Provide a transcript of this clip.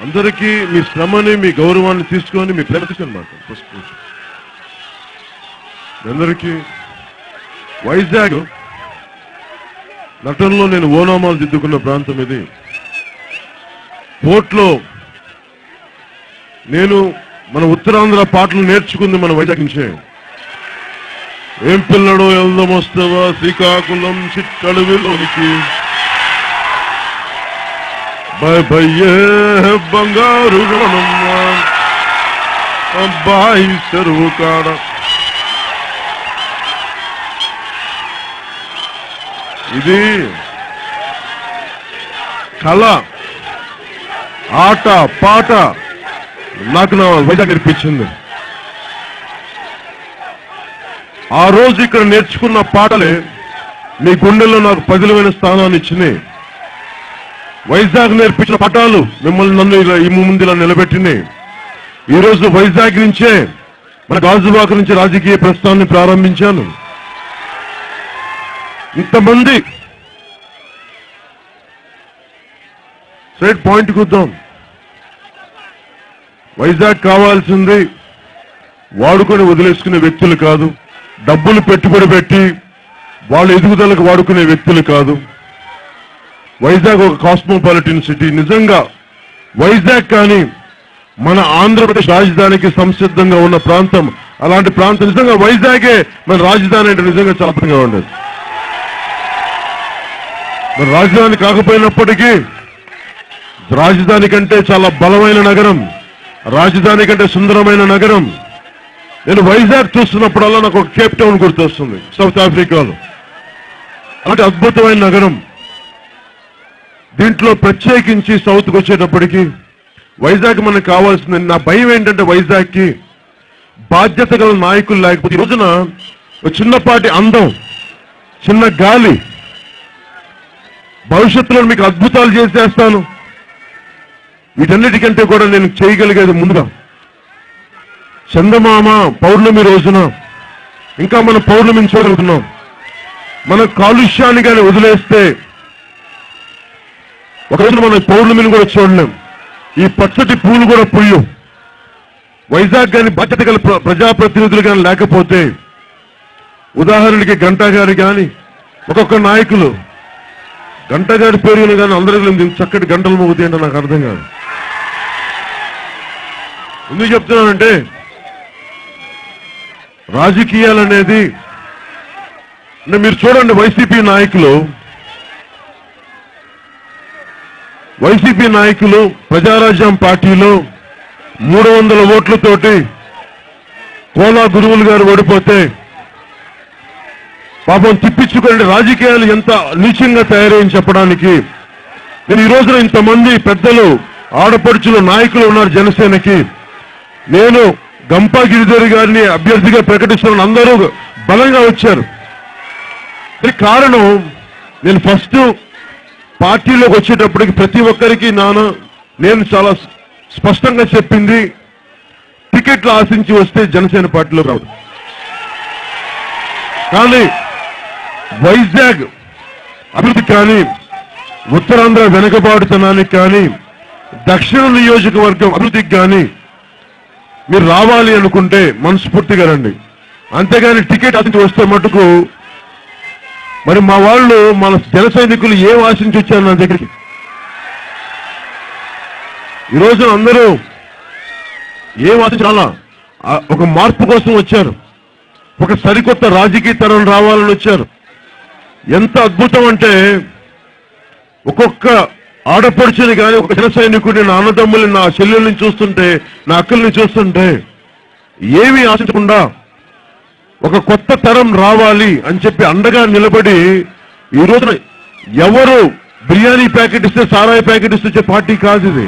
అందరికీ మీ శ్రమని మీ గౌరవాన్ని తీసుకొని మీ ప్రదర్శన మాట ఫస్ట్ అందరికీ వైజాగ్ నటనలో నేను ఓనామాలు దిద్దుకున్న ప్రాంతం ఇది. పోర్ట్లో నేను మన ఉత్తరాంధ్ర పాటలు నేర్చుకుంది మన వైజాగ్ నుంచే. ఏం పిల్లడో వెళ్దాం శ్రీకాకుళం శ్రీకాకుళం చిట్టడవిలోనికి బై బయ్యే బంగారు గణమ్మ అబ్బాయి చెరువు కాడ. ఇది కళ ఆట పాట నాకు నా వైజాగ్ నేర్పించింది. ఆ రోజు ఇక్కడ నేర్చుకున్న పాటలే మీ గుండెల్లో నాకు పదిలమైన స్థానాన్ని ఇచ్చినాయి. వైజాగ్ నేర్పించిన పాఠాలు మిమ్మల్ని నన్ను ఇలా ఈ ముందు ఇలా నిలబెట్టినాయి ఈ రోజు వైజాగ్ నుంచే మన గాజువాక నుంచి రాజకీయ ప్రస్థానాన్ని ప్రారంభించాను. ఇంతమంది స్ట్రైట్ పాయింట్ కూద్దాం వైజాగ్ కావాల్సింది వాడుకొని వదిలేసుకునే వ్యక్తులు కాదు డబ్బులు పెట్టుబడి పెట్టి వాళ్ళ ఎదుగుదలకు వాడుకునే వ్యక్తులు కాదు. వైజాగ్ ఒక కాస్మోపాలిటన్ సిటీ. నిజంగా వైజాగ్ కానీ మన ఆంధ్రప్రదేశ్ రాజధానికి సంసిద్ధంగా ఉన్న ప్రాంతం. అలాంటి ప్రాంతం నిజంగా వైజాగే. మన రాజధాని అంటే నిజంగా చాలా ఉండేది. మన రాజధాని కాకపోయినప్పటికీ రాజధాని కంటే చాలా బలమైన నగరం రాజధాని కంటే సుందరమైన నగరం. నేను వైజాగ్ చూస్తున్నప్పుడల్లా నాకు ఒక కేప్ టౌన్ గుర్తొస్తుంది సౌత్ ఆఫ్రికాలో. అలాంటి అద్భుతమైన నగరం. దీంట్లో ప్రత్యేకించి సౌత్కి వచ్చేటప్పటికి వైజాగ్ మనకు కావాల్సింది. నా భయం ఏంటంటే వైజాగ్కి బాధ్యత గల నాయకులు లేకపోతే ఈ రోజున ఒక చిన్నపాటి అందం చిన్న గాలి భవిష్యత్తులో మీకు అద్భుతాలు చేసేస్తాను. వీటన్నిటికంటే కూడా నేను చేయగలిగేది ముందుగా చందమామ పౌర్ణమి రోజున ఇంకా మనం పౌర్ణమిని చూడగలుగుతున్నాం. మన కాలుష్యాన్ని కానీ వదిలేస్తే ఒక రోజు మనం పౌర్ణమిని కూడా చూడలేం. ఈ పచ్చటి పూలు కూడా పుయ్యం. వైజాగ్ కానీ బాధ్యత గల ప్ర- ప్రజాప్రతినిధులు కానీ లేకపోతే ఉదాహరణకి గంటా గారు కానీ ఒక్కొక్క నాయకులు గంట గారి పేరు కానీ అందరికీ చక్కటి గంటలు మోగుతాయి అంటే నాకు అర్థం కాదు. ఎందుకు చెప్తున్నానంటే రాజకీయాలు అనేది అంటే మీరు చూడండి వైసీపీ నాయకులు వైసీపీ నాయకులు ప్రజారాజ్యం పార్టీలో మూడు వందల ఓట్లతోటి కోలా గురువులు గారు ఓడిపోతే పాపం తిప్పించుకోండి. రాజకీయాలు ఎంత నీచంగా తయారని చెప్పడానికి నేను ఈ రోజున ఇంతమంది పెద్దలు ఆడపడుచులు నాయకులు ఉన్నారు జనసేనకి. నేను గంపా గిరిధర్ గారిని అభ్యర్థిగా ప్రకటిస్తున్నాను అందరూ బలంగా వచ్చారు. కారణం నేను ఫస్ట్ పార్టీలోకి వచ్చేటప్పటికి ప్రతి ఒక్కరికి నాన్న నేను చాలా స్పష్టంగా చెప్పింది టికెట్లు ఆశించి వస్తే జనసేన పార్టీలో రాదు. కానీ వైజాగ్ అభివృద్ధి కానీ ఉత్తరాంధ్ర వెనుకబాటుతనానికి కానీ దక్షిణ నియోజకవర్గం అభివృద్ధికి కానీ మీరు రావాలి అనుకుంటే మనస్ఫూర్తిగా రండి. అంతేగాని టికెట్ అతనికి వస్తే మటుకు మరి మా వాళ్ళు మన జన సైనికులు ఏం ఆశించి వచ్చారు నా దగ్గరికి? ఈ రోజు అందరూ ఏం ఆశించాలా ఒక మార్పు కోసం వచ్చారు. ఒక సరికొత్త రాజకీయ తరం రావాలని వచ్చారు. ఎంత అద్భుతం అంటే ఒక్కొక్క ఆడపడుచుని కానీ ఒక జన సైనికుడిని నా అన్నదమ్ముల్ని నా చెల్లెల్ని చూస్తుంటే నా అక్కల్ని చూస్తుంటే ఏమీ ఆశించకుండా ఒక కొత్త తరం రావాలి అని చెప్పి అండగా నిలబడి ఈ రోజున ఎవరు బిర్యానీ ప్యాకెట్ ఇస్తే సారాయి ప్యాకెట్ ఇస్తే పార్టీ కాదు ఇది.